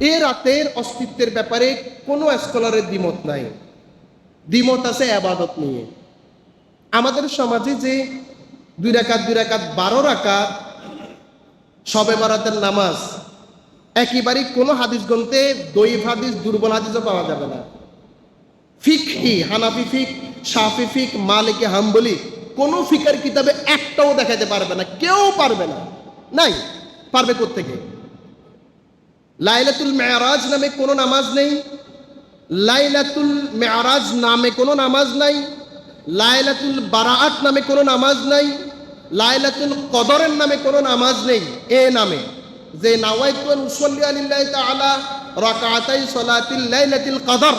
এ রাতের অস্তিত্বের ব্যাপারে কোনো স্কলারের দ্বিমত নাই। দ্বিমত আছে আবাদত নিয়ে। আমাদের সমাজে যে দুই রাকাত দুই রাকাত, বারো রাকাত সবে বারাতের নামাজ, একেবারেই কোনো হাদিস গ্রন্থে দৈব হাদিস, দুর্বল হাদিসও পাওয়া যাবে না। ফিকহি, হানাফি ফিক সাফি ফিক, মালিকে, হাম্বলি, কোনো ফিকার কিতাবে একটাও দেখাতে পারবে না, কেউ পারবে না। নাই, পারবে কোত্থেকে? লাইলাতুল মেয়ারাজ নামে কোনো নামাজ নেই। লাইলাতুল মেয়ারাজ নামে কোনো নামাজ নাই। লাইলাতুল বারাআত নামে কোনো নামাজ নাই। লাইলাতুল কদরের নামে কোনো নামাজ নেই। এ নামে। যে নাওয়াইতুল উসল্লি আলিল্লাহ তাআলা রাকাতাই সলাতিল লাইলাতুল কদর,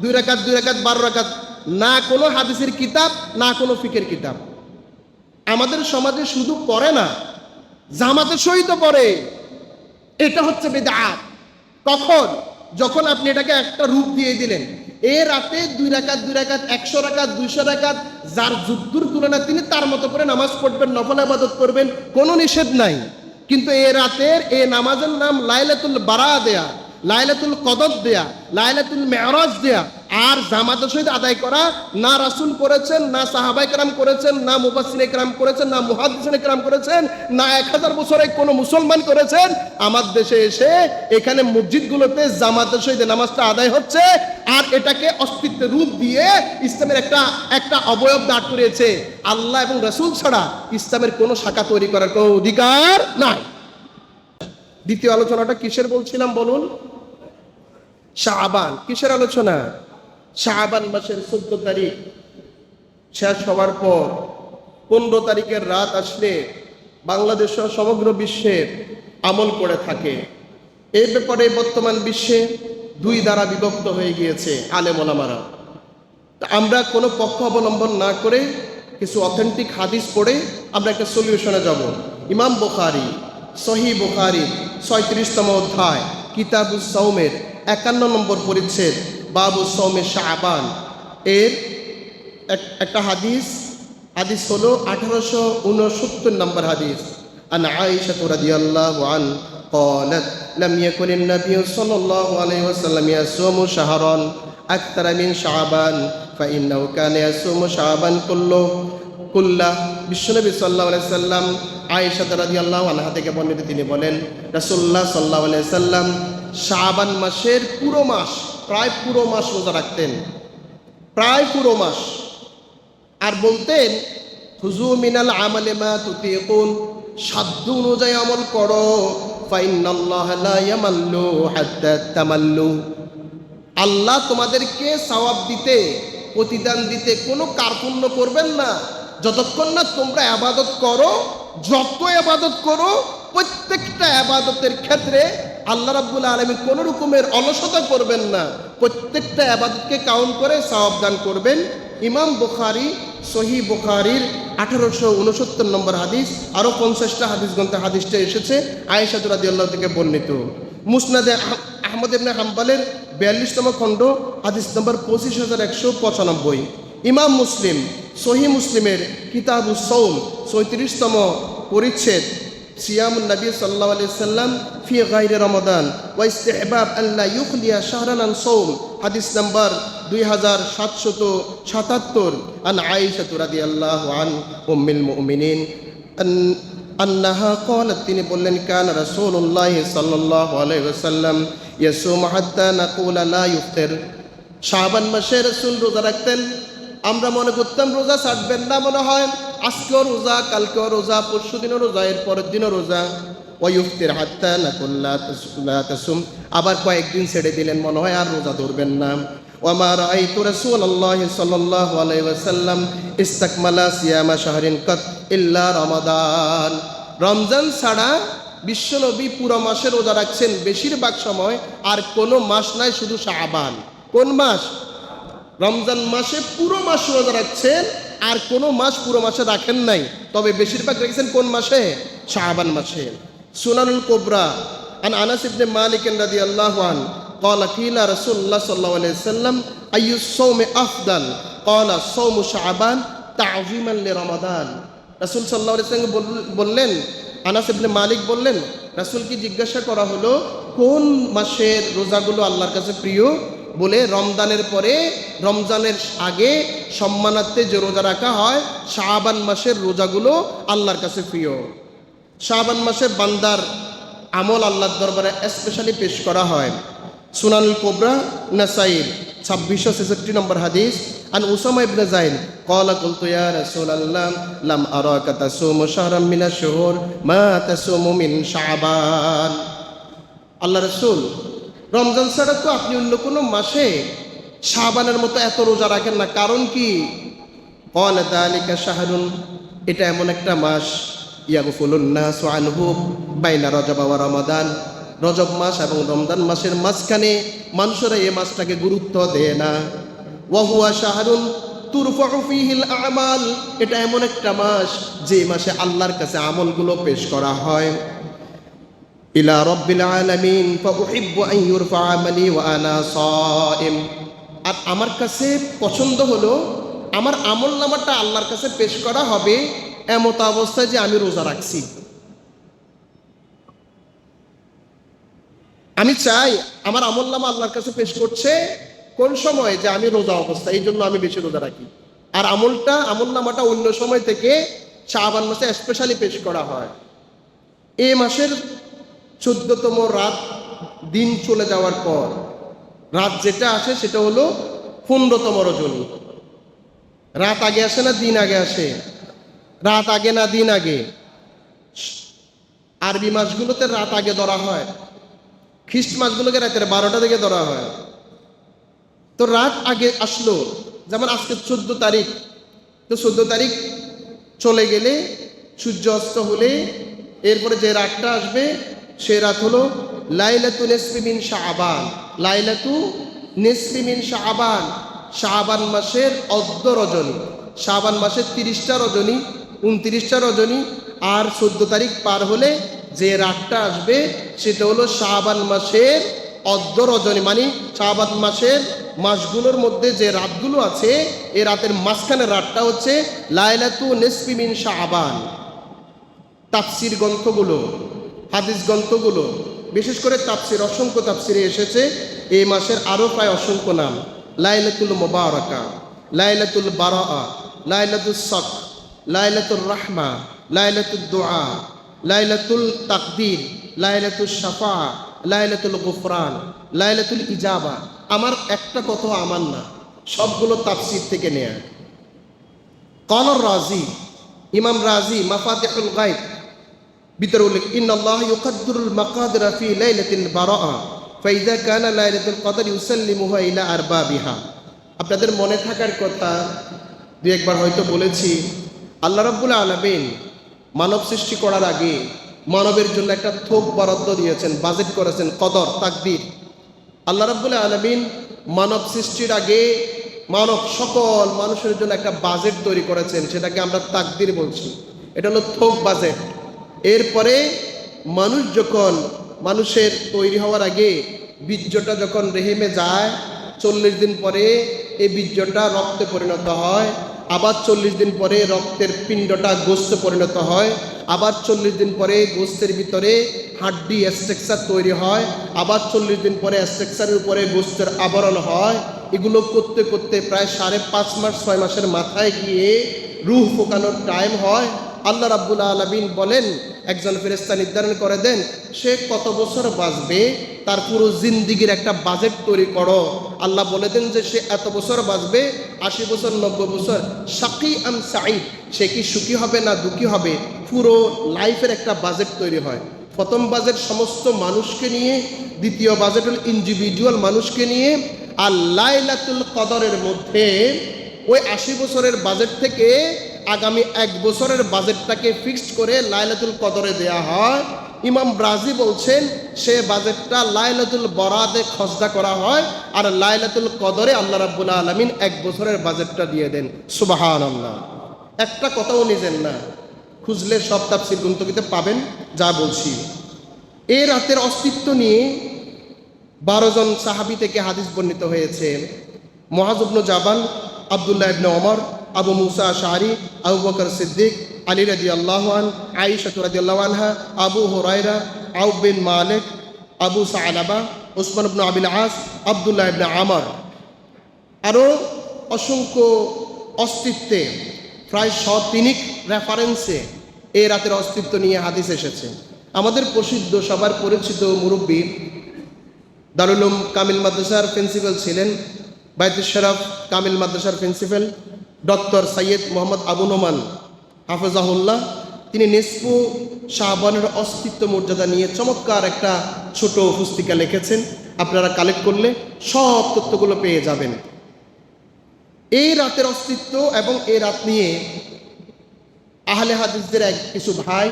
দুই রাকাত দুই রাকাত, বারো রাকাত, না কোনো হাদিসের কিতাব, না কোনো ফিকের কিতাব। আমাদের সমাজে শুধু পড়ে না জামাতের সহিত পড়ে। এটা হচ্ছে বেদাত। কখন? যখন আপনি এটাকে একটা রূপ দিয়ে দিলেন। এ রাতে দুই রাকাত দুই রাকাত, একশো রাকাত, দুইশো রাকাত, যার যুদ্ধর তুলনা তিনি তার মতো করে নামাজ পড়বেন, নফল আবাদত করবেন, কোনো নিষেধ নাই। কিন্তু এ রাতের, এ নামাজের নাম লাইলাতুল বারা দেয়া, লাইলাতুল কদর দেয়া, লাইলাতুল মেয়রাজ দেয়া আর জামাতের সহিত আদায় করা না রাসুল করেছেন, না সাহাবাই কালাম করেছেন, না মুবাসিন একরাম করেছেন, না মুহাদ্দিসিন একরাম করেছেন, না এক হাজার বছরে কোনো মুসলমান করেছেন। আমার দেশে এসে এখানে মসজিদগুলোতে জামাতের সহিত নামাজটা আদায় হচ্ছে আর এটাকে অস্তিত্বের রূপ দিয়ে ইসলামের একটা একটা অবয়ব দাঁড় করিয়েছে। আল্লাহ এবং রসুল ছাড়া ইসলামের কোনো শাখা তৈরি করার কোনো অধিকার নাই। দ্বিতীয় আলোচনাটা কিসের বলছিলাম বলুন? শাহবান কিসের আলোচনা? শাহবান মাসের চোদ্দ তারিখ। শেষ হওয়ার পর পনেরো তারিখের রাত আসলে বাংলাদেশ সমগ্র বিশ্বের আমল করে থাকে। এই ব্যাপারে বর্তমান বিশ্বে দুই দ্বারা বিভক্ত হয়ে গিয়েছে আলেমোলামারা আমরা কোনো পক্ষ অবলম্বন না করে কিছু অথেন্টিক হাদিস পড়ে আমরা একটা সলিউশনে যাব। ইমাম বুখারি সহি বুখারি ছয়ত্রিশতম অধ্যায়, কিতাবুস সৌমের একান্ন নম্বর পরিচ্ছেদ বাবু সৌমের শাহবান এর এক- একটা হাদিস হাদিস হলো আঠারোশো উনসত্তর নম্বর হাদিস আন আয়েশা রাদিয়াল্লাহু আন قالت لم يكن النبي صلى الله عليه وسلم يصوم شهرا أكثر من شعبان فإنه كان يصوم شعبان كله কুল্লা বিশ্বনবী সাল্লাহ সাল্লাম আয়েশা রাদি আল্লাহ আনহা থেকে বর্ণিত তিনি বলেন রাসুল্লাহ সাল্লাহ সাল্লাম শাবান মাসের পুরো মাস প্রায় পুরো মাস রোজা রাখতেন। প্রায় পুরো মাস। আর বলতেন, হুজু মিনাল আমলে মা তুতিকুন। সাধ্য অনুযায়ী আমল করো। আল্লাহ তোমাদেরকে সওয়াব দিতে, প্রতিদান দিতে কোনো কার্পণ্য করবেন না। যতক্ষণ না তোমরা আবাদত করো, যত আবাদত করো, প্রত্যেকটা আবাদতের ক্ষেত্রে আল্লাহ রাব্বুল আলমী কোনো রকমের অলসতা করবেন না। প্রত্যেকটা আবাদতকে কাউন্ট করে সওয়াব দান করবেন। ইমাম বুখারি সহি বুখারির আঠারোশো উনসত্তর নম্বর হাদিস আরও পঞ্চাশটা হাদিস গ্রন্থে হাদিসটা এসেছে, আয়েশাতুর আল্লাহ থেকে বর্ণিত। মুসনাদে আহ- আহমদ ইবনে হাম্বালের বিয়াল্লিশতম খণ্ড, হাদিস নম্বর পঁচিশ হাজার একশো পঁচানব্বই। ইমাম মুসলিম সহি মুসলিমের কিতাবু সৌম চৌত্রিশতম পরিচ্ছেদ সিয়াম নবী সাল্লাহ আলি সাল্লাম ফি গাইরে রমাদান ওয়াইস্তেহবাব আল্লাহ ইউখলিয়া শাহরান সৌম। হাদিস নাম্বার দুই হাজার সাতশত সাতাত্তর। আন আই রাদি আল্লাহ আন উম্মিল মুমিনিন আন্নাহা কলাত তিনি বললেন, কান রাসূলুল্লাহ সাল্লাল্লাহু আলাইহি ওয়াসাল্লাম ইয়াসুম হাত্তা নাকুলা লা ইফতার। শাবান মাসে রাসূল রোজা রাখতেন। আমরা মনে করতাম রোজা ছাড়বেন না মনে হয়। আজকেও রোজা, কালকেও রোজা পরশু দিনও রোজা এর পরের দিনও রোজা। ওয়ুফতির হাত্তা না কল্লা আবার কয়েকদিন ছেড়ে দিলেন, মনে হয় আর রোজা ধরবেন না। ওমা রাআইতু রাসূলুল্লাহ সাল্লাল্লাহু আলাইহি ওয়াসাল্লাম ইস্তাকমালা সিয়ামা শাহরিন কত ইল্লা রমাদান। রমজান ছাড়া বিশ্বনবী পুরো মাসে রোজা রাখছেন। বেশিরভাগ সময় আর কোনো মাস নাই, শুধু শাহবান কোন মাস? রমজান মাসে পুরো মাস রোজা রাখছেন আর কোনো মাস পুরো মাসে রাখেন নাই তবে বেশিরভাগ রেখেছেন কোন মাসে শাবান মাসে সুনানুল কোবরা আন আনাস ইবনে মালিক রাদিয়াল্লাহু আন قال قيل رسول الله صلى الله عليه وسلم أي الصوم أفضل قال صوم شعبان تعظيما لرمضان রাসূল সাল্লাল্লাহু আলাইহি ওয়াসাল্লাম বললেন আনাস ইবনে মালিক বললেন রাসূলকে জিজ্ঞাসা করা হলো কোন মাসের রোজাগুলো আল্লাহর কাছে প্রিয় বলে রমজানের পরে রমজানের আগে সম্মানার্থে যে রোজা রাখা হয় শাহবান মাসের রোজাগুলো আল্লাহর কাছে প্রিয় শাহবান মাসে বান্দার আমল আল্লাহর দরবারে স্পেশালি পেশ করা হয় সুনানুল কোবরা নাসাইর ছাব্বিশশো ছেষট্টি নম্বর হাদিস আন উসামা ইবনে জাইন قال قلت يا رسول الله لم أراك تصوم شهرا من الشهور ما تصوم من شعبان আল্লাহ রসুল রমজান ছাড়া তো আপনি অন্য কোনো মাসে শাহবানের মতো এত রোজা রাখেন না। কারণ কি? কল দালিকা শাহরুন, এটা এমন একটা মাস। ইয়াগফুলুন্নাস আনহু বাইনা রজব ওয়া রমাদান। রজব মাস এবং রমজান মাসের মাঝখানে মানুষেরা এই মাসটাকে গুরুত্ব দেয় না। ওয়াহুয়া শাহরুন তুরফাউ ফীহিল আমাল, এটা এমন একটা মাস যে মাসে আল্লাহর কাছে আমলগুলো পেশ করা হয়। রব্বিল আলামিন, ফাউহিব্বু আন ইউরফা আমালি ওয়া আনা সাইম। আর আমার কাছে পছন্দ হলো, আমার আমল নামাটা আল্লাহর কাছে পেশ করা হবে এমত অবস্থায় যে আমি রোজা রাখছি। আমি চাই আমার আমল নামা আল্লাহর কাছে পেশ করছে কোন সময় যে আমি রোজা অবস্থা এই জন্য আমি বেশি রোজা রাখি। আর আমলটা, আমল নামাটা অন্য সময় থেকে শাহবান মাসে স্পেশালি পেশ করা হয়। এ মাসের চোদ্দতম রাত দিন চলে যাওয়ার পর, রাত যেটা আসে সেটা হলো পনেরোতম রজনী। রাত আগে আসে না দিন আগে আসে? রাত আগে না দিন আগে? আরবি মাসগুলোতে রাত আগে ধরা হয়। খ্রিস্ট মাসগুলোকে রাতের বারোটা থেকে ধরা হয়। তো রাত আগে আসলো, যেমন আজকে চোদ্দ তারিখ। তো চোদ্দ তারিখ চলে গেলে সূর্য অস্ত হলে, এরপরে যে রাতটা আসবে সে রাত হলো লাইলাতু নেসমিমিন শাহবান লাইলাতু নেসমিমিন শাহবান শাহবান মাসের অর্ধ রজনী। শাহবান মাসের তিরিশটা রজনী, উনত্রিশটা রজনী, আর চোদ্দ তারিখ পার হলে যে রাতটা আসবে, সেটা হলো শাহবান মাসের অর্ধ রজনী। মানে শাহবান মাসের মাসগুলোর মধ্যে যে রাতগুলো আছে এই রাতের মাঝখানের রাতটা হচ্ছে লাইলাতু নেসমিমিন শাহবান তাফসির গ্রন্থগুলো। হাদিস গ্রন্থগুলো, বিশেষ করে তাপসির অসংখ্য তাপসিরে এসেছে। এই মাসের আরও প্রায় অসংখ্য নাম। লাইলাতুল মোবারকা, লাইলাতুল বারা লাইলাতুল শখ লাইলাতুল রাহমা লাইলাতুল দোয়া লাইলাতুল তাকদির লাইলাতুল শাফা, লাইলাতুল গুফরান, লাইলাতুল ইজাবা। আমার একটা কথা আমার না, সবগুলো তাফসির থেকে নেয়া। কলর রাজি, ইমাম রাজি, মাফাতিহুল গাইব ভিতরে উল্লেখ ইন আল্লাহ ইউকাদ্দুরুল মাকাদিরা ফি লাইলাতিল বারাআ ফাইদা কানা লাইলাতুল কদর ইউসাল্লিমুহা ইলা আরবাবিহা। আপনাদের মনে থাকার কথা দুই একবার হয়তো বলেছি, আল্লাহ রাব্বুল আলামিন মানব সৃষ্টি করার আগে মানবের জন্য একটা থোক বরাদ্দ দিয়েছেন, বাজেট করেছেন, কদর, তাকদির। আল্লাহ রাব্বুল আলামিন মানব সৃষ্টির আগে মানব সকল মানুষের জন্য একটা বাজেট তৈরি করেছেন, সেটাকে আমরা তাকদির বলছি। এটা হলো থোক বাজেট। এরপরে মানুষ যখন মানুষের তৈরি হওয়ার আগে বীর্যটা যখন রেহেমে যায়, চল্লিশ দিন পরে এই বীর্যটা রক্তে পরিণত হয়, আবার চল্লিশ দিন পরে রক্তের পিণ্ডটা গোস্তে পরিণত হয়, আবার চল্লিশ দিন পরে গোস্তের ভিতরে হাড্ডি স্ট্রাকচার তৈরি হয়, আবার চল্লিশ দিন পরে স্ট্রাকচারের উপরে গোস্তের আবরণ হয়। এগুলো করতে করতে প্রায় সাড়ে পাঁচ মাস, ছয় মাসের মাথায় গিয়ে রুহ ফোকানোর টাইম হয়। আল্লাহ রাব্বুল আলমিন বলেন, একজন ফেরেস্তা নির্ধারণ করে দেন, সে কত বছর বাঁচবে? তার পুরো জিন্দিগির একটা বাজেট তৈরি করো। আল্লাহ বলে দেন যে সে এত বছর বাঁচবে? আশি বছর, নব্বই বছর? সাকি আম সাইদ সে কি সুখী হবে না দুঃখী হবে? পুরো লাইফের একটা বাজেট তৈরি হয়। প্রথম বাজেট সমস্ত মানুষকে নিয়ে, দ্বিতীয় বাজেট হল ইন্ডিভিজুয়াল মানুষকে নিয়ে, আর লাইলাতুল কদরের মধ্যে ওই আশি বছরের বাজেট থেকে আগামী এক বছরের বাজেটটাকে ফিক্সড করে লাইলাতুল কদরে দেয়া হয়। ইমাম ব্রাজি বলছেন, সে বাজেটটা লাইলাতুল বরাদে খসদা করা হয় আর লাইলাতুল কদরে আল্লাহ রাব্বুল আলমিন এক বছরের বাজেটটা দিয়ে দেন। সুবাহান আল্লাহ একটা কথাও নিজেন না। খুঁজলে সব তাফসির গ্রন্থকিতে পাবেন, যা বলছি। এই রাতের অস্তিত্ব নিয়ে বারো জন সাহাবি থেকে হাদিস বর্ণিত হয়েছে। মহাজুবনু জাবান আবদুল্লাহ ইবনে ওমর আবু মুসা শাহরি আবু বকর সিদ্দিক আলী রাজি আল্লাহান আইশাতু রাজি আনহা আবু হরাইরা আউ বিন মালিক আবু সালাবা ওসমান ইবনে আবিল আস আবদুল্লাহ ইবনে আমার আরও অসংখ্য অস্তিত্বে, প্রায় শতিনিক রেফারেন্সে এই রাতের অস্তিত্ব নিয়ে হাদিস এসেছে। আমাদের প্রসিদ্ধ, সবার পরিচিত মুরব্বী দারুলুম কামিল মাদ্রাসার প্রিন্সিপাল ছিলেন, বাইতুল শরফ কামিল মাদ্রাসার প্রিন্সিপাল ডক্টর সৈয়দ মোহাম্মদ আবু নোমান হাফেজাহুল্লাহ, তিনি নিসপু শাহবানের অস্তিত্ব মর্যাদা নিয়ে চমৎকার একটা ছোট পুস্তিকা লিখেছেন। আপনারা কালেক্ট করলে সব তথ্যগুলো পেয়ে যাবেন। এই রাতের অস্তিত্ব এবং এই রাত নিয়ে আহলে হাদিসদের এক কিছু ভাই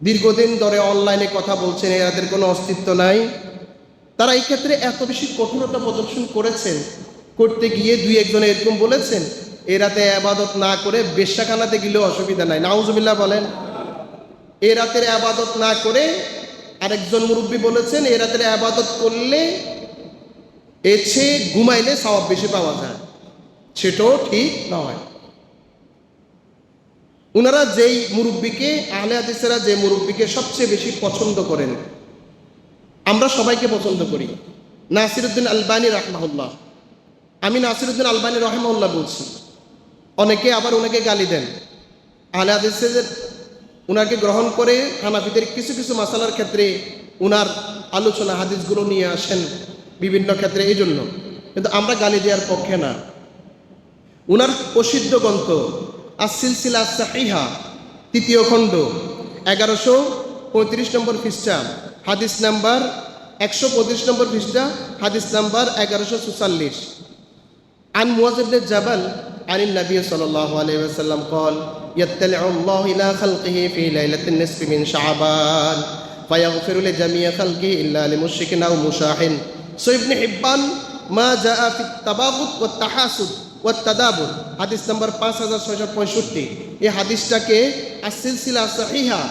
দীর্ঘদিন ধরে অনলাইনে কথা বলছেন এই রাতের কোনো অস্তিত্ব নাই। তারা এই ক্ষেত্রে এত বেশি কঠোরতা প্রদর্শন করেছেন। করতে গিয়ে দুই একজনে এরকম বলেছেন, এ রাতে আবাদত না করে বেশ্যাখানাতে গেলেও অসুবিধা নাই। নাউজুবিল্লাহ বলেন, এ রাতের আবাদত না করে আরেকজন মুরব্বী বলেছেন, এ রাতের আবাদত করলে এছে ঘুমাইলে সওয়াব বেশি পাওয়া যায়। সেটাও ঠিক নয়। ওনারা যেই মুরব্বীকে, আহলে হাদিসেরা যে মুরব্বীকে সবচেয়ে বেশি পছন্দ করেন, আমরা সবাইকে পছন্দ করি। নাসিরুদ্দিন আলবানী রাহমাহুল্লাহ। আমি নাসিরুদ্দিন আলবানী রহমাউল্লাহ বলছি। অনেকে আবার ওনাকে গালি দেন। আহলে হাদিসের ওনাকে গ্রহণ করে হানাফিদের কিছু কিছু মাসালার ক্ষেত্রে ওনার আলোচনা, হাদিসগুলো নিয়ে আসেন বিভিন্ন ক্ষেত্রে এই জন্য কিন্তু আমরা গালি দেওয়ার পক্ষে না। উনার প্রসিদ্ধ গ্রন্থ আসিলসিলা সাহিহা, তৃতীয় খণ্ড, এগারোশো পঁয়ত্রিশ নম্বর পৃষ্ঠা, হাদিস নাম্বার একশো পঁয়ত্রিশ নম্বর খ্রিস্টা হাদিস নাম্বার এগারোশো চুয়াল্লিশ عن معاذ بن جبل عن النبي صلى الله عليه وسلم قال يطلع الله إلى خلقه في ليلة النصف من شعبان فيغفر لجميع خلقه إلا لمشرك أو مشاحن سو ابن حبان ما جاء في التباغض والتحاسد والتدابر হাদিস নাম্বার পাঁচ হাজার ছয়শো পঁয়ষট্টি এই হাদিসটাকে আসিলসিলা সাহিহা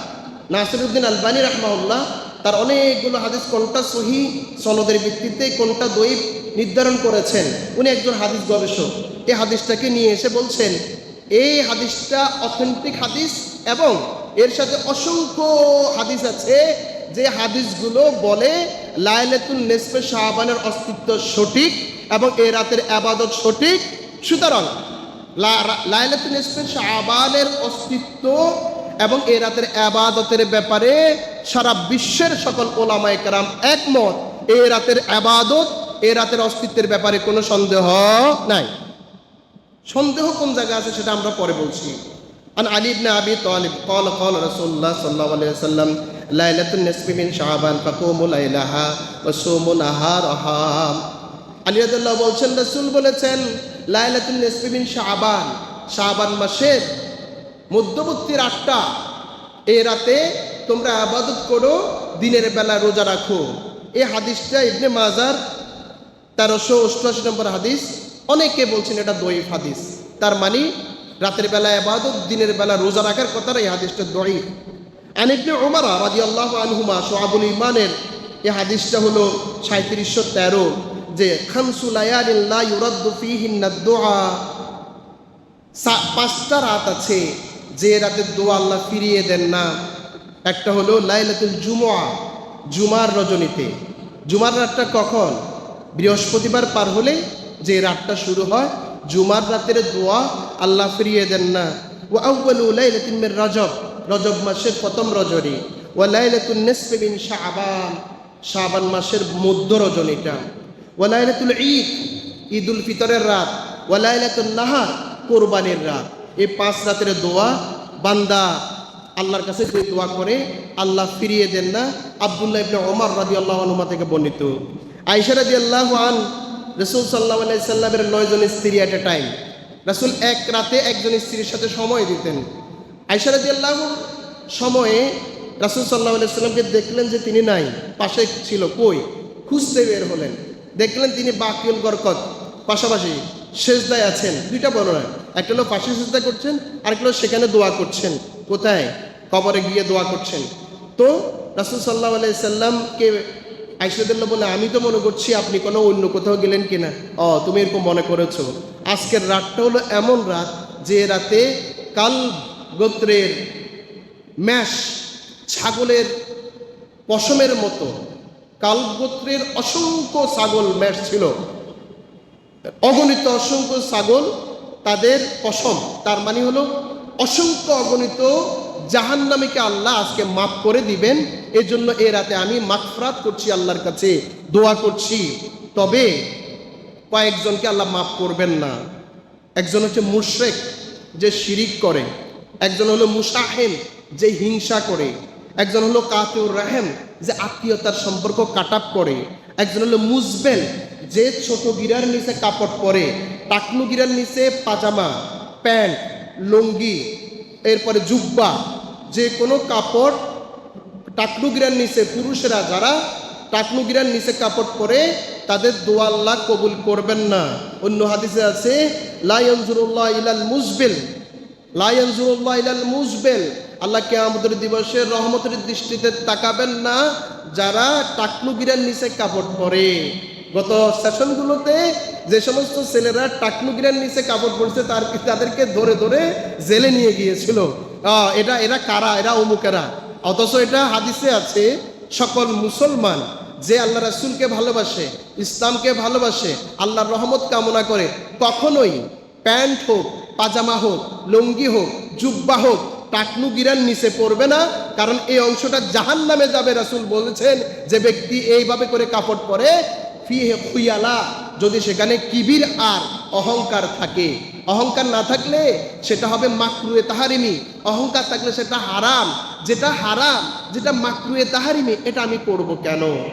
নাসিরুদ্দিন আলবানী রহমাউল্লাহ তার অনেকগুলো হাদিস কোনটা সহি সনদের ভিত্তিতে কোনটা দৈব নির্ধারণ করেছেন। উনি একজন হাদিস গবেষক। এই হাদিসটাকে নিয়ে এসে বলছেন, এই হাদিসটা অথেন্টিক হাদিস এবং এর সাথে অসংখ্য হাদিস আছে যে হাদিসগুলো বলে লাইলাতুল নেসফে শাহবানের অস্তিত্ব সঠিক এবং এ রাতের আবাদত সঠিক। সুতরাং লাইলাতুল নেসফে শাহবানের অস্তিত্ব এবং এই রাতের আবাদতের ব্যাপারে সারা বিশ্বের সকল ওলামায়ে কেরাম একমত। এই রাতের আবাদত এই রাতের অস্তিত্বের ব্যাপারে কোনো সন্দেহ নাই সন্দেহ কোন জায়গায় আছে সেটা আমরা পরে বলছি عن علي بن ابي طالب قال قال رسول الله صلى الله عليه وسلم ليله النصف من شعبان فقوموا ليلها وصوموا نهارها আলী রাদিয়াল্লাহু বলছেন রাসূল বলেছেন লাইলাতুন নিসফি মিন শাবান শাবান মাসের মধ্যবর্তী রাতটা এই রাতে তোমরা আবাদত করো দিনের বেলা রোজা রাখো এই হাদিসটা ইবনে মাজার তেরোশো অষ্টআশি নম্বর হাদিস, অনেকে বলছেন এটা দইফ হাদিস। তার মানে রাতের বেলা আবাদত দিনের বেলা রোজা রাখার কথাটা এই হাদিসটা দইফ আনিবনে ওমারা রাজি আল্লাহ আনহুমা সোহাবুল ইমানের এই হাদিসটা হলো সাঁত্রিশশো তেরো, যে পাঁচটা রাত আছে, যে রাতের দোয়া আল্লাহ ফিরিয়ে দেন না। একটা হলো লাইলাতুল জুমা জুমার রজনীতে। জুমার রাতটা কখন? বৃহস্পতিবার পার হলে যে রাতটা শুরু হয়, জুমার রাতের দোয়া আল্লাহ ফিরিয়ে দেন না। ও আউ্বালু লাইলাতুল মির রজব রজব মাসের প্রথম রজনী। ও লাইলাতুল নিসফি মিন শাবান শাবান মাসের মধ্য রজনীটা। ওয়ালাইলাতুল ঈদ ঈদ উল ফিতরের রাত। ওয়ালাইলাতুল নাহার, কোরবানির রাত। এই পাঁচ রাতের দোয়া বান্দা আল্লাহর কাছে যে দোয়া করে, আল্লাহ ফিরিয়ে দেন না। আব্দুল্লাহ ইবনে ওমর রাদি আল্লাহ আনুমা থেকে বর্ণিত। আইসা রাদি আল্লাহ আন, রসুল সাল্লাহ সাল্লামের নয়জন স্ত্রী অ্যাট এ টাইম রসুল এক রাতে একজন স্ত্রীর সাথে সময় দিতেন। আইসা রাদি আল্লাহ সময়ে রাসুল সাল্লাহ সাল্লামকে দেখলেন যে তিনি নাই, পাশে ছিল কই? খুঁজতে বের হলেন। দেখলেন তিনি বাকিউল বরকত। পাশাপাশি সেজদায় আছেন। দুইটা বড় বর্ণনা। একটা হলো পাশে সেজদা করছেন আর একটা হলো সেখানে দোয়া করছেন। কোথায়? কবরে গিয়ে দোয়া করছেন। তো রাসুল সাল্লাহ আলাই সাল্লামকে আইসাদুল্লাহ বলে, আমি তো মনে করছি আপনি কোনো অন্য কোথাও গেলেন কিনা। ও, তুমি এরকম মনে করেছ? আজকের রাতটা হলো এমন রাত যে রাতে কাল গোত্রের ম্যাশ ছাগলের পশমের মতো কালগোত্রের অসংখ্য ছাগল মেষ ছিল। অগণিত অসংখ্য ছাগল তাদের পশম, তার মানে হলো অসংখ্য অগণিত জাহান্নামীকে আল্লাহ আজকে মাফ করে দিবেন। এই জন্য এ রাতে আমি মাফরাত করছি আল্লাহর কাছে, দোয়া করছি। তবে কয়েকজনকে আল্লাহ মাফ করবেন না। একজন হচ্ছে মুশরেক, যে শিরিক করে। একজন হলো মুসাহেম যে হিংসা করে। একজন হলো কাতিউর রাহেম, যে আত্মীয়তার সম্পর্ক কাটাপ করে। একজন হলো মুজবেল, যে ছোট গিরার নিচে কাপড় পরে। টাকনু গিরার নিচে পাজামা, প্যান্ট, লুঙ্গি, এরপরে জুব্বা যে কোনো কাপড় টাকনুগিরার নিচে, পুরুষেরা যারা টাকনুগিরার নিচে কাপড় পরে, তাদের দোয়া আল্লাহ কবুল করবেন না। অন্য হাদিসে আছে লাইনজুরুল্লাহ ইলাল মুজবিল লাইনজুরুল্লাহ ইলাল মুজবেল। আল্লাহ কে আমাদের দিবসের রহমতের দৃষ্টিতে তাকাবেন না যারা টাকনুগিরার নিচে কাপড় পরে। গত সেশনগুলোতে যে সমস্ত ছেলেরা টাকনুগিরার নিচে কাপড় পরছে, তার তাদেরকে ধরে ধরে জেলে নিয়ে গিয়েছিল। এটা এরা কারা? এরা অমুকেরা। অথচ এটা হাদিসে আছে, সকল মুসলমান যে আল্লাহ রাসূলকে ভালোবাসে, ইসলামকে ভালোবাসে, আল্লাহর রহমত কামনা করে, কখনোই প্যান্ট হোক, পাজামা হোক, লুঙ্গি হোক, জুব্বা হোক, টাকনু গিরার নিচে পড়বে না, কারণ এই অংশটা জাহান নামে যাবে, রাসূল বলেছেন, যে ব্যক্তি এইভাবে করে কাপড় পরে ফিহে খুইয়ালা, যদি সেখানে কিবির আর অহংকার থাকে। অহংকার না থাকলে সেটা হবে মাকরুয়ে তাহারিমি। অহংকার থাকলে সেটা হারাম। যেটা হারাম, যেটা মাকরুয়ে তাহারিমি, এটা আমি করব কেন?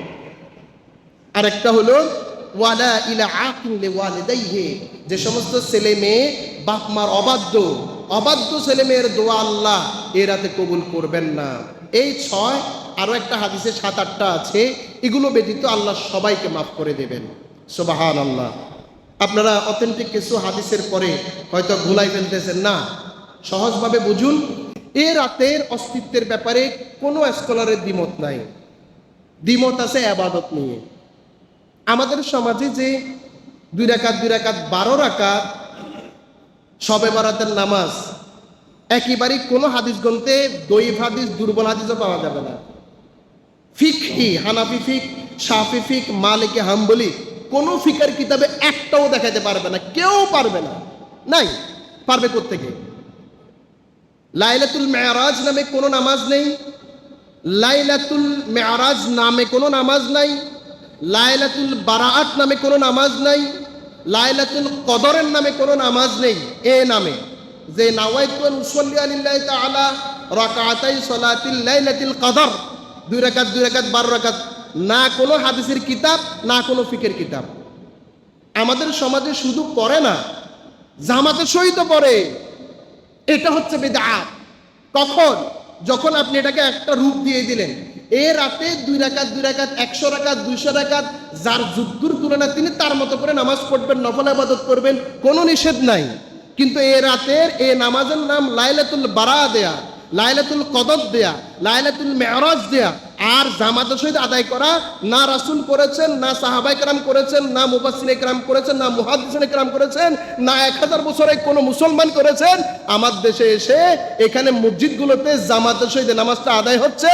আরেকটা হলো, ওয়ালা ইলা আকিলে ওয়ালিদাইহে। যে সমস্ত ছেলে মেয়ে বাপ মার অবাধ্য অবাধ্য ছেলে মেয়ের দোয়া আল্লাহ, এ রাতে কবুল করবেন না। এই ছয় আরও একটা হাদিসে সাত, আটটা আছে, এগুলো ব্যতীত আল্লাহ সবাইকে মাফ করে দেবেন। সোবাহান আল্লাহ আপনারা অথেন্টিক কিছু হাদিসের পরে হয়তো ভুলাই ফেলতেছেন না। সহজভাবে বুঝুন, এ রাতের অস্তিত্বের ব্যাপারে কোনো স্কলারের দ্বিমত নাই। দ্বিমত আছে আবাদত নিয়ে। আমাদের সমাজে যে দুই রাকাত দুই রাকাত, বারো রাকাত, সবে বারাতের নামাজ, একেবারেই কোনো হাদিস গ্রন্থে দৈব হাদিস, দুর্বল হাদিসও পাওয়া যাবে না। ফিকহি হানাফি ফিক সাফি ফিক, মালিকে, হাম্বলি, কোনো ফিকার কিতাবে একটাও দেখাতে পারবে না, কেউ পারবে না। নাই, পারবে কোত্থেকে? লাইলাতুল মেয়ারাজ নামে কোনো নামাজ নেই, লাইলাতুল মেয়ারাজ নামে কোনো নামাজ নাই, লাইলাতুল বারাআত নামে কোনো নামাজ নাই, লাইলাতুল কদরের নামে কোনো নামাজ নেই, এ নামে। যে নাওয়াইতুন উসল্লি আলিল্লাহি তাআলা রাকাতাই সালাতিল লাইলাতুল কদর। দুই রাকাত দুই রাকাত, বারো রাকাত। না কোনো হাদিসের কিতাব, না কোনো ফিকের কিতাব। আমাদের সমাজে শুধু পড়ে না জামাতের সহিত পড়ে। এটা হচ্ছে বেদাত কখন? যখন আপনি এটাকে একটা রূপ দিয়ে দিলেন। এ রাতে দুই রাকাত দুই রাকাত, একশো রাকাত, দুইশো রাকাত, যার যুদ্ধর তুলনা তিনি তার মতো করে নামাজ পড়বেন, নফল আবাদত করবেন, কোনো নিষেধ নাই। কিন্তু এ রাতের, এ নামাজের নাম লাইলাতুল বারা দেয়া লাইলাতুল কদর দেয়া, লাইলাতুল মেয়রাজ দেয়া। আর জামাতের সহিত আদায় করা না রাসুল করেছেন, না সাহাবাই কারাম করেছেন, না মুবাসিন একরাম করেছেন, না মুহাদ্দিসিন একরাম করেছেন, না এক হাজার বছরে কোনো মুসলমান করেছেন। আমার দেশে এসে এখানে মসজিদগুলোতে জামাতের সহিত নামাজটা আদায় হচ্ছে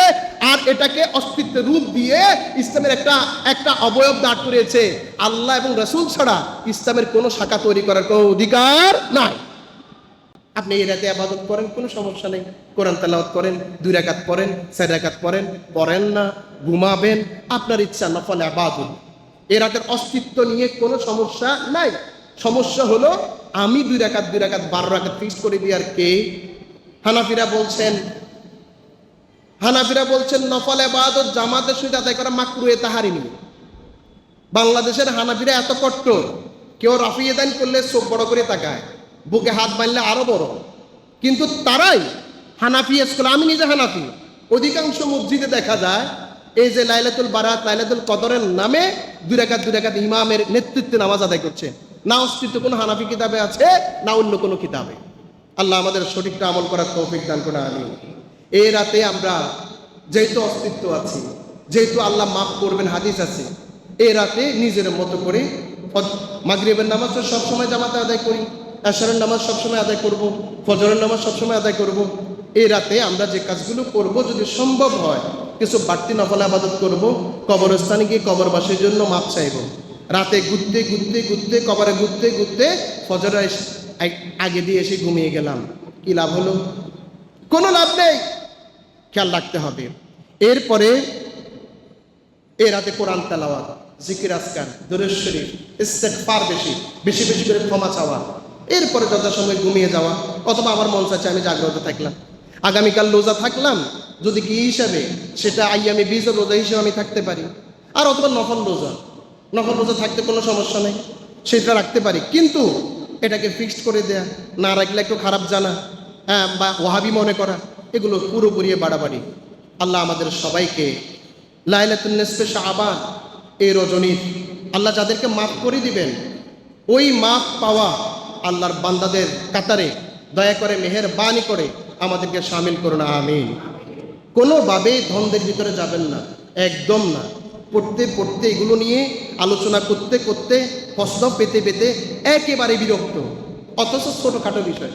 আর এটাকে অস্তিত্বের রূপ দিয়ে ইসলামের একটা একটা অবয়ব দাঁড় করিয়েছে। আল্লাহ এবং রসুল ছাড়া ইসলামের কোনো শাখা তৈরি করার কোনো অধিকার নাই। আপনি এই রাতে আবাদত করেন, কোনো সমস্যা নেই। কোরআন তেলাওয়াত করেন, দুই রাকাত পড়েন, চার রাকাত পড়েন পড়েন না, ঘুমাবেন, আপনার ইচ্ছা নফল আবাদত। এ রাতের অস্তিত্ব নিয়ে কোনো সমস্যা নাই। সমস্যা হলো, আমি দুই রাকাত দুই রাকাত, বারো রাকাত ফিক্সড করে দিই আর কে? হানাফিরা বলছেন হানাফিরা বলছেন, নফল আবাদত জামাতের সহিত আদায় করা মাকরুয়ে তাহারিমি বাংলাদেশের হানাফিরা এত কট্টর, কেউ রাফিয়ে দান করলে চোখ বড় করে তাকায়। বুকে হাত বাঁধলে আরও বড়। কিন্তু তারাই হানাফি স্কুল আমি নিজে হানাফি। অধিকাংশ মসজিদে দেখা যায়, এই যে লাইলাতুল বারাত, লাইলাতুল কদরের নামে দুই রাকাত দুই রাকাত ইমামের নেতৃত্বে নামাজ আদায় করছে। না অস্তিত্ব কোনো হানাফি কিতাবে আছে, না অন্য কোনো কিতাবে। আল্লাহ আমাদের সঠিকটা আমল করার তৌফিক দান করে আমি এই রাতে আমরা যেহেতু অস্তিত্ব আছি, যেহেতু আল্লাহ মাফ করবেন, হাদিস আছে এই রাতে নিজের মতো করে মাগরিবের নামাজ সবসময় জামাতে আদায় করি। এশারের নামাজ সবসময় আদায় করব, ফজরের নামাজ সবসময় আদায় করব। এই রাতে আমরা যে কাজগুলো করব, যদি সম্ভব হয়, কিছু বাড়তি নফল আবাদত করব, কবরস্থানে গিয়ে কবরবাসীর জন্য মাপ চাইব। রাতে ঘুরতে ঘুরতে ঘুরতে, কবরে ঘুরতে ঘুরতে ফজর আগে দিয়ে এসে ঘুমিয়ে গেলাম। কি লাভ হলো? কোনো লাভ নেই। খেয়াল রাখতে হবে। এরপরে এ রাতে কোরআন তেলাওয়াত, জিকির আসকার দুরুদ শরীফ, ইস্তেগফার বেশি বেশি বেশি করে ক্ষমা চাওয়া। এরপরে যথাসময় ঘুমিয়ে যাওয়া অথবা আমার মন চাচ্ছে আমি জাগ্রত থাকলাম। আগামীকাল রোজা থাকলাম, যদি কি হিসাবে? সেটা আইয়ামি বীজ রোজা হিসেবে আমি থাকতে পারি। আর অথবা নফল রোজা। নফল রোজা থাকতে কোনো সমস্যা নেই, সেটা রাখতে পারি। কিন্তু এটাকে ফিক্সড করে দেয়া, না রাখলে একটু খারাপ জানা হ্যাঁ বা ওহাবি মনে করা, এগুলো পুরোপুরি বাড়াবাড়ি। আল্লাহ আমাদের সবাইকে লাইলাতুল নিসফে শাবান, এই রজনীর, আল্লাহ যাদেরকে মাফ করে দিবেন, ওই মাফ পাওয়া আল্লাহর বান্দাদের কাতারে দয়া করে মেহের বাণী করে আমাদেরকে সামিল করুন, আমিন। কোনোভাবে দ্বন্দ্বের ভিতরে যাবেন না, একদম না। পড়তে পড়তে এগুলো নিয়ে আলোচনা করতে করতে, প্রশ্ন পেতে পেতে একেবারে বিরক্ত। অথচ ছোটোখাটো বিষয়।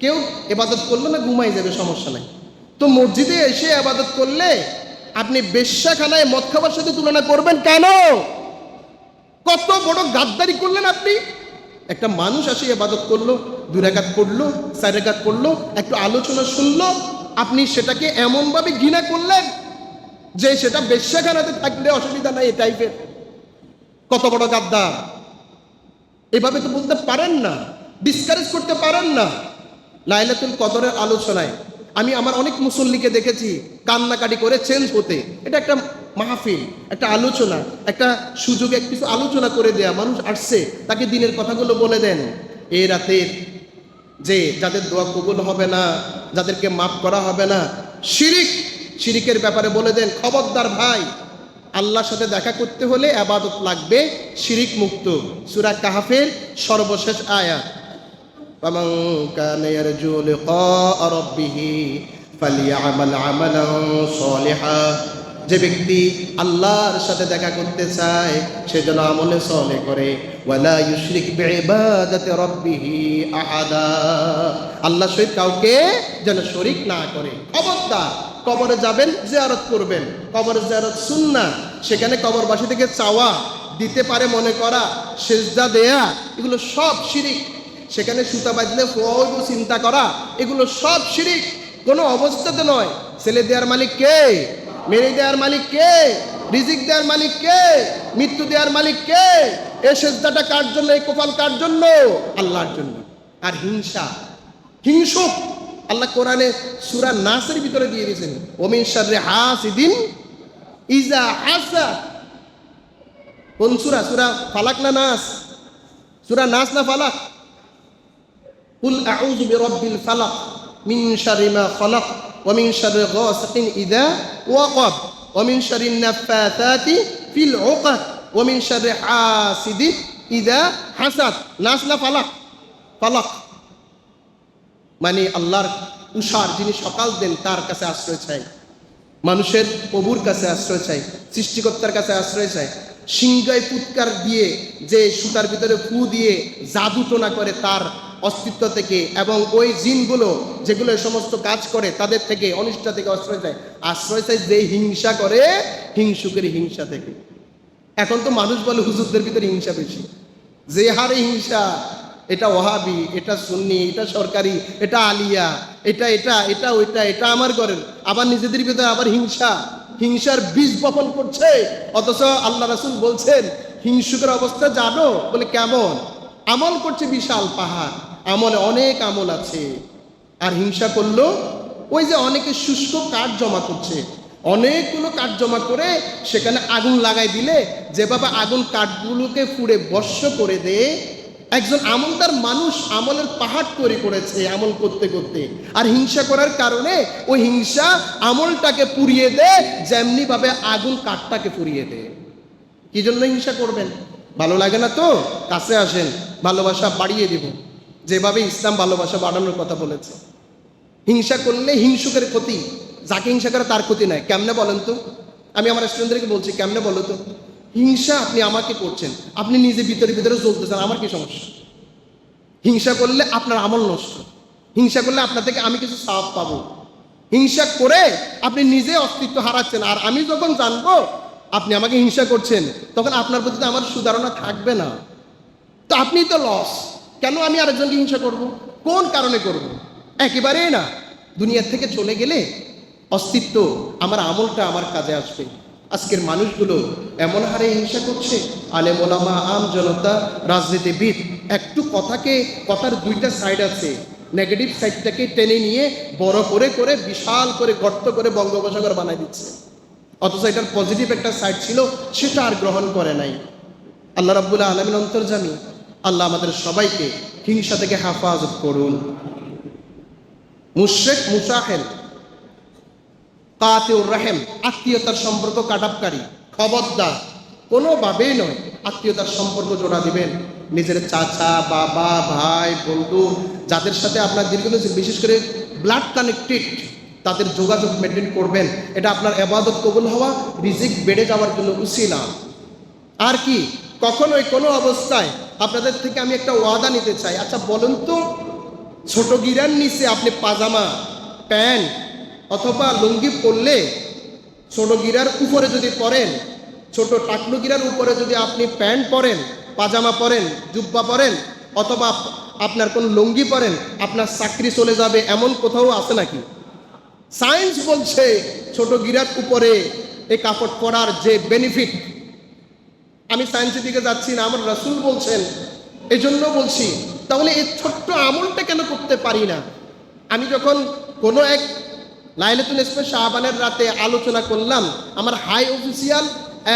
কেউ এবাদত করলে না ঘুমাই যাবে, সমস্যা নাই। তো মসজিদে এসে আবাদত করলে আপনি বেশ্যাখানায় মদ খাবার সাথে তুলনা করবেন কেন? কত বড় গাদ্দারি করলেন আপনি? একটা মানুষ আসে ইবাদত করল, দুই রেখাত পড়ল, চার রেখাত পড়ল, একটু আলোচনা শুনলো, আপনি সেটাকে এমনভাবে ঘৃণা করলেন যে সেটা বেশ্যাখানাতে থাকলে অসুবিধা নাই এই টাইপের কত বড় গাদ্দার। এভাবে তো বলতে পারেন না ডিসকারেজ করতে পারেন না। লাইলাতুল কদরের আলোচনায়। আমি আমার অনেক মুসল্লিকে দেখেছি, কান্নাকাটি করে চেঞ্জ হতে। এটা একটা মাহফিল একটা আলোচনা একটা সুযোগে কিছু আলোচনা করে দেয়া মানুষ আসছে তাকে দিনের কথাগুলো বলে দেন এই রাতের যে যাদের দোয়া কবুল হবে না যাদেরকে মাফ করা হবে না শিরিক শিরিকের ব্যাপারে বলে দেন খবরদার ভাই আল্লাহর সাথে দেখা করতে হলে আবাদত লাগবে শিরিক মুক্ত সুরা কাহাফের সর্বশেষ আয়াত فمن كان يرجو لقاء ربه فليعمل عملا صالحا যে ব্যক্তি আল্লাহর সাথে দেখা করতে চায়, সে যেন আমলে সলে করে। আল্লাহ সহিত কাউকে যেন শরিক না করে। খবরদার, কবরে যাবেন, জিয়ারত করবেন। কবরে জিয়ারত সুন্নাহ, সেখানে কবরবাসী থেকে চাওয়া, দিতে পারে মনে করা, সেজদা দেয়া, এগুলো সব শিরিক। সেখানে সুতা বাঁধলে ফৌজ চিন্তা করা, এগুলো সব শিরিক। কোনো অবস্থাতে নয়। ছেলে দেওয়ার মালিক কে? মেরে দেওয়ার মালিক কে? রিজিক দেওয়ার মালিক কে? মৃত্যু দেওয়ার মালিক কে? এ সেজদাটা কার জন্য এই কপাল কার জন্য? আল্লাহর জন্য। আর হিংসা, হিংসুক। আল্লাহ কোরআনে সুরা নাসের ভিতরে দিয়ে দিয়েছেন অমিন ওমিন হাস ইদিন ইজা হাসা। কোন সুরা? সুরা ফালাক না নাস? সুরা নাস না ফালাক? কুল আউযু বিরাব্বিল ফালাক মিন শারি মা খালাক ومن شر غاسق إذا وقب ومن شر النفاثات في العقد ومن شر حاسد إذا حسد নাস না ফালাক ফালাক মানে আল্লাহর উষার যিনি সকাল দেন তার কাছে আশ্রয় চাই মানুষের প্রভুর কাছে আশ্রয় চাই সৃষ্টিকর্তার কাছে আশ্রয় চাই সিংগায় ফুৎকার দিয়ে যে সুতার ভিতরে ফু দিয়ে জাদু টোনা করে তার অস্তিত্ব থেকে এবং ওই জিনগুলো যেগুলো সমস্ত কাজ করে, তাদের থেকে অনিষ্ঠা থেকে আশ্রয় চায়। আশ্রয় চাই যে হিংসা করে, হিংসুকের হিংসা থেকে। এখন তো মানুষ বলে হুজুরদের ভিতরে হিংসা বেশি। যে হারে হিংসা, এটা ওহাবি, এটা সুন্নি, এটা সরকারি, এটা আলিয়া, এটা এটা এটা ওইটা, এটা আমার ঘরের। আবার নিজেদের ভিতরে আবার হিংসা। হিংসার বীজ বপন করছে, অথচ আল্লাহ রাসুল বলছেন, হিংসুকের অবস্থা জানো বলে কেমন? আমল করছে বিশাল পাহাড়। আমলে অনেক আমল আছে। আর হিংসা করল, ওই যে অনেকে শুষ্ক কাঠ জমা করছে। অনেকগুলো কাঠ জমা করে সেখানে আগুন লাগাই দিলে, যে যেভাবে আগুন কাঠগুলোকে পুড়ে বর্ষ করে দেয় একজন আমলদার মানুষ আমলের পাহাড় তৈরি করেছে আমল করতে করতে। আর হিংসা করার কারণে ওই হিংসা আমলটাকে পুড়িয়ে দেয় যেমনি ভাবে আগুন কাঠটাকে পুড়িয়ে দেয় কি জন্য হিংসা করবেন? ভালো লাগে না তো? কাছে আসেন, ভালোবাসা বাড়িয়ে দিব। যেভাবে ইসলাম ভালোবাসা বাড়ানোর কথা বলেছে। হিংসা করলে হিংসুকের ক্ষতি, যাকে হিংসা করে তার ক্ষতি নাই। কেমনে বলেন তো? আমি আমার স্টুডেন্টদেরকে বলছি, কেমনে বলো তো? হিংসা আপনি আমাকে করছেন, আপনি নিজে ভিতরে ভিতরে চলতেছেন আমার কি সমস্যা? হিংসা করলে আপনার আমল নষ্ট। হিংসা করলে আপনার থেকে আমি কিছু সাপ পাবো। হিংসা করে আপনি নিজে অস্তিত্ব হারাচ্ছেন, আর আমি যখন জানব আপনি আমাকে হিংসা করছেন, তখন আপনার প্রতি আমার সুধারণা থাকবে না। তো আপনি তো লস কেন আমি আরেকজনকে হিংসা করব? কোন কারণে করব? একেবারেই না। দুনিয়ার থেকে চলে গেলে অস্তিত্ব আমার আমলটা আমার কাজে আসবে। আজকের মানুষগুলো এমন হারে হিংসা করছে। আলে মোলামা আম জনতা, রাজনীতিবিদ, একটু কথাকে, কথার দুইটা সাইড আছে। নেগেটিভ সাইডটাকে টেনে নিয়ে বড় করে করে, বিশাল করে, গর্ত করে বঙ্গোপসাগর বানাই দিচ্ছে। অথচ এটার পজিটিভ একটা সাইড ছিল, সেটা আর গ্রহণ করে নাই। আল্লাহ রাব্বুল আলমিন অন্তর্জামী আল্লাহ আমাদের সবাইকে হিংসা থেকে হেফাজত করুন। মুশেক মুসাহেল কাতেউর রাহেম, আত্মীয়তার সম্পর্ক কাটাপকারী, খবরদার, কোনোভাবেই নয় আত্মীয়তার সম্পর্ক জোড়া দিবেন। নিজের চাচা, বাবা, ভাই, বন্ধু, যাদের সাথে আপনার দীর্ঘদিন বিশেষ করে ব্লাড কানেক্টেড তাদের যোগাযোগ মেনটেন করবেন। এটা আপনার এবাদত কবুল হওয়া, রিজিক বেড়ে যাওয়ার জন্য উসিলা। আর কি, কখনোই কোনো অবস্থায় আপনাদের থেকে আমি একটা ওয়াদা নিতে চাই। আচ্ছা বলুন তো, ছোট গিরার নিচে আপনি পাজামা, প্যান্ট অথবা লুঙ্গি পরলে ছোট গিরার উপরে যদি পরেন, ছোট টাকলু গিরার উপরে যদি আপনি প্যান্ট পরেন, পাজামা পরেন, জুব্বা পরেন, অথবা আপনার কোন লুঙ্গি পরেন, আপনার চাকরি চলে যাবে এমন কোথাও আছে নাকি? সায়েন্স বলছে, ছোট গিরার উপরে এই কাপড় পরার যে বেনিফিট আমি সায়েন্সের দিকে যাচ্ছি না, আমার রসুল বলছেন। এই জন্য বলছি, তাহলে এই ছোট্ট আমলটা কেন করতে পারি না? আমি যখন কোনো এক লাইলাতুল ইসলাম শাহবানের রাতে আলোচনা করলাম, আমার হাই অফিসিয়াল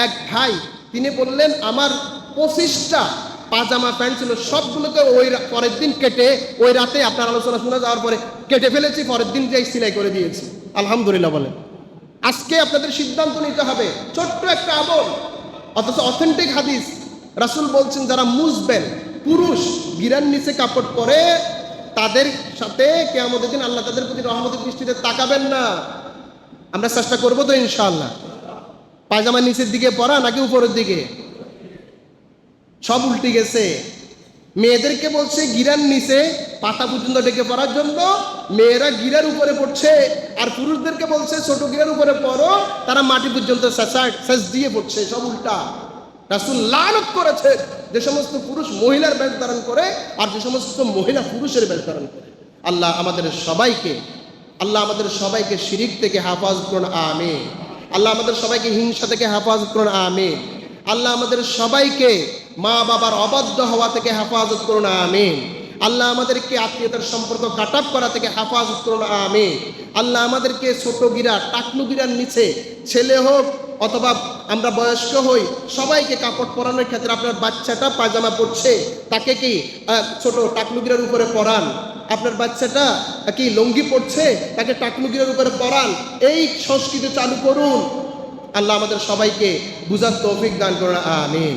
এক ভাই, তিনি বললেন, আমার পঁচিশটা পাজামা প্যান্ট ছিল, সবগুলোকে ওই পরের দিন কেটে, ওই রাতে আপনার আলোচনা শোনা যাওয়ার পরে কেটে ফেলেছি, পরের দিন যেই সিলাই করে দিয়েছি। আলহামদুলিল্লাহ বলেন। আজকে আপনাদের সিদ্ধান্ত নিতে হবে, ছোট্ট একটা আমল। অথচ অথেন্টিক হাদিস। রাসুল বলছেন, যারা মুসবেন পুরুষ গিরার নিচে কাপড় পরে, তাদের সাথে কেয়ামতের দিন আল্লাহ তাদের প্রতি রহমতের দৃষ্টিতে তাকাবেন না। আমরা চেষ্টা করব তো ইনশাল্লাহ পায়জামার নিচের দিকে পরা নাকি উপরের দিকে? সব উল্টে গেছে। মেয়েদেরকে বলছে গিরার নিচে পাতা পর্যন্ত ডেকে পড়ার জন্য মেয়েরা গিরার উপরে পড়ছে আর পুরুষদেরকে বলছে ছোট গিরার উপরে পড়ো, তারা মাটি পর্যন্ত দিয়ে পড়ছে, সব উল্টা। রাসুল করেছে যে সমস্ত পুরুষ মহিলার বেশ ধারণ করে আর যে সমস্ত মহিলা পুরুষের বেশ ধারণ করে। আল্লাহ আমাদের সবাইকে, আল্লাহ আমাদের সবাইকে শিরিক থেকে হাফাজ করুন, আমিন। আল্লাহ আমাদের সবাইকে হিংসা থেকে হাফাজ করুন, আমিন। আল্লাহ আমাদের সবাইকে মা বাবার অবাধ্য হওয়া থেকে হেফাজত করুন, আমিন। আল্লাহ আমাদেরকে আত্মীয়তার সম্পর্ক কাটাপ করা থেকে হেফাজত করুন, আমিন। আল্লাহ আমাদেরকে ছোট গিরা টাকলু গিরার নিচে, ছেলে হোক অথবা আমরা বয়স্ক হই, সবাইকে কাপড় পরানোর ক্ষেত্রে আপনার বাচ্চাটা পায়জামা পরছে, তাকে কি ছোট টাকলুগিরার উপরে পরান? আপনার বাচ্চাটা কি লঙ্গি পড়ছে তাকে টাকলুগিরার উপরে পরান? এই সংস্কৃতি চালু করুন। আল্লাহ আমাদের সবাইকে বুঝার তৌফিক দান করুন, আমিন।